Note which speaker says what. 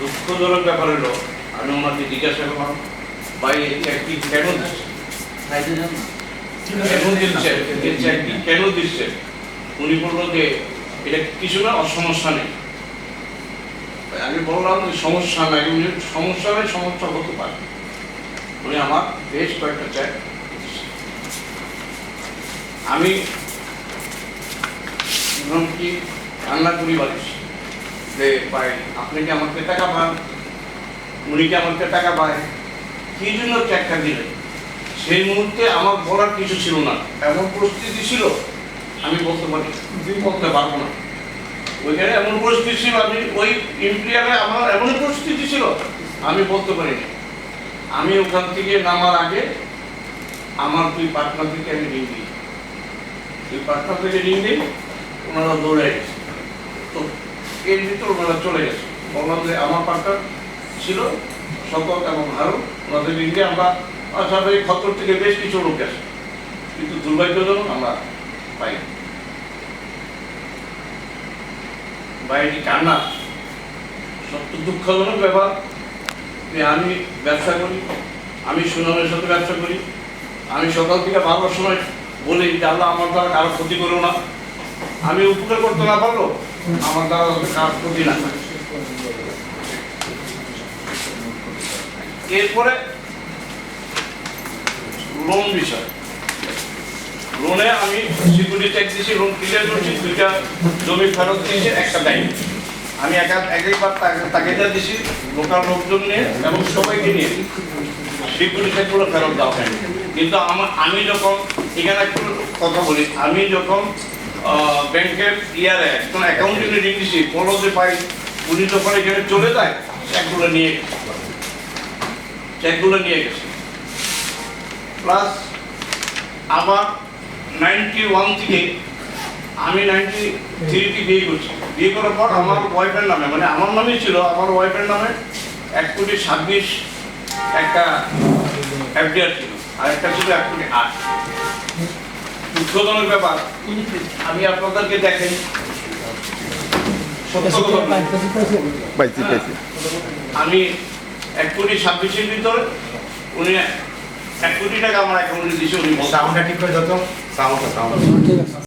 Speaker 1: দুঃখজনক ব্যাপার হলো আমি ওনাকে জিজ্ঞাসা করলাম ভাই এই চেকটি কেন দিচ্ছে এই চেকটি কেন দিচ্ছে উনি বলল যে এটা কিছু না সমস্যা নেই। আমি বললাম যে সমস্যা নাই। উনি সমস্যা নেই সমস্যা হতে পারে। উনি আমার বেশ কয়েকটা চেক আমি কি রান্না করি বাড়ির। যে ভাই, আপনি কি আমাকে টাকা পান? উনি কি আমাকে টাকা পায়? কি জন্য চেকটা দিলেন? সেই মুহূর্তে আমার বলার কিছু ছিল না। এমন পরিস্থিতি ছিল, আমি বলতে পারি বলতে পারব না। ওইখানে এমন পরিস্থিতি ছিল, আমি ওই ইম্পিয়ারে আমার এমন পরিস্থিতি ছিল, আমি বলতে পারিনি আমি ওখান থেকে নামার আগে আমার দুই পার্টনার থেকে আমি রিং দিই দুই পার্টনার থেকে রিং দিই ওনারা দৌড়ে গেছে তো এর ভিতর ওনারা চলে গেছে। আমার পার্টনার ছিল শকত এবং ওনাদের দিয়ে আমরা থেকে বেশ কিছু লোক কিন্তু দুর্ভাগ্যজনক আমরা পাই বাইরে কান্না। সত্য দুঃখজনক ব্যাপার যে আমি ব্যবসা করি, আমি সুনামের সাথে ব্যবসা করি। আমি সকাল থেকে বারোটার সময় বলি যে, আল্লাহ আমার দ্বারা কারও ক্ষতি করো না। আমি উপকার করতে না পারল, আমার দ্বারা কারও ক্ষতি না এরপরে লোন বিষয়। লোনে আমি সিকিউরিটি চেক দিয়েছি লোন ক্লিয়ার করছি, দুইটা জমি ফেরত দিয়েছি, একটা দেয়নি আমি একা তাকে যা দিছি, লোকাল লোকজন নিয়ে এবং সবাইকে নিয়ে। সিকিউরিটি চেকগুলো ফেরত দেওয়া হয়নি। কিন্তু আমার আমি যখন এখানে একটু কথা বলি, আমি যখন ব্যাংকের ইয়ারে একজন অ্যাকাউন্টিংয়ে রিং দিছি বলো যে ভাই, উনি যখন এখানে চলে যায় চেকগুলো নিয়ে গেছে। চেকগুলো নিয়ে গেছে। প্লাস আবার নাইনটি ওয়ান থেকে আমি নাইনটি থ্রিতে বিয়ে করছি। বিয়ে করার পর আমার ওয়াইফের নামে মানে আমার নামেই ছিল, আমার ওয়াইফের নামে এক কোটি ছাব্বিশ একটা এফডিআর ছিল আর একটা ছিল এক কোটি আট। দুঃখজনক ব্যাপার। আমি আপনাদেরকে
Speaker 2: পাইছি
Speaker 1: আমি এক কোটি ছাব্বিশের ভিতরে উনি এক কোটি টাকা আমার অ্যাকাউন্টে দিয়েছে উনি
Speaker 3: সাউন্ডটা ঠিক করে যত সাউন্ডটা সাউন্ড।